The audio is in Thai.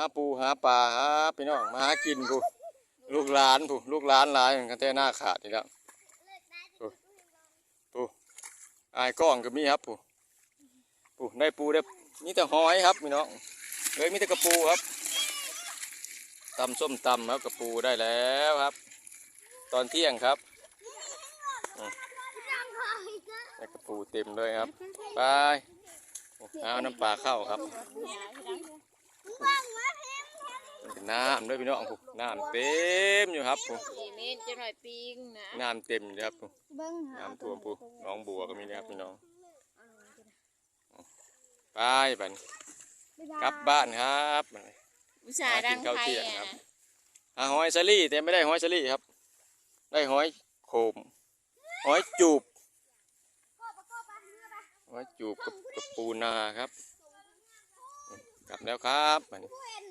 าปูหาปลาหาพี่น้องมาหากินผู้ลูกหลานผู้ลูกหลานหลายกันแต่หน้าขาดนี่แล้วผู้ผู้อายกล้องก็มีครับผู้ผู้ได้ปูได้มีแต่หอยครับพี่น้องเอ้ยมีแต่กระปูครับตำส้มตำครับกระปูได้แล้วครับ ตอนเที่ยงครับได้กระปูเต็มเลยครับไปเอาน้ำปลาเข้าครับ นน้ำด้วยพี่น้องผู้น้ำเต็มอยู่ครับผู้สี่เมตรจะหน่อยปิงนะน้ำเต็มอยู่ครับผู้เบิ้งหาน้ำท่วมผู้หน้องบัวก็มีนะครับพี่น้องไปบัดนกลับบ้านครับบัดนี้อุตส่าห์ดังหากินข้าวไทเที่ยยงครัอะบหาหอยสลี่แต่ไม่ได้หอยสลี่ครับ ได้หอยโขมหอยจูบหอยจูบกับกับปูนาครับ กลับแล้วครับบัดนี้เห็น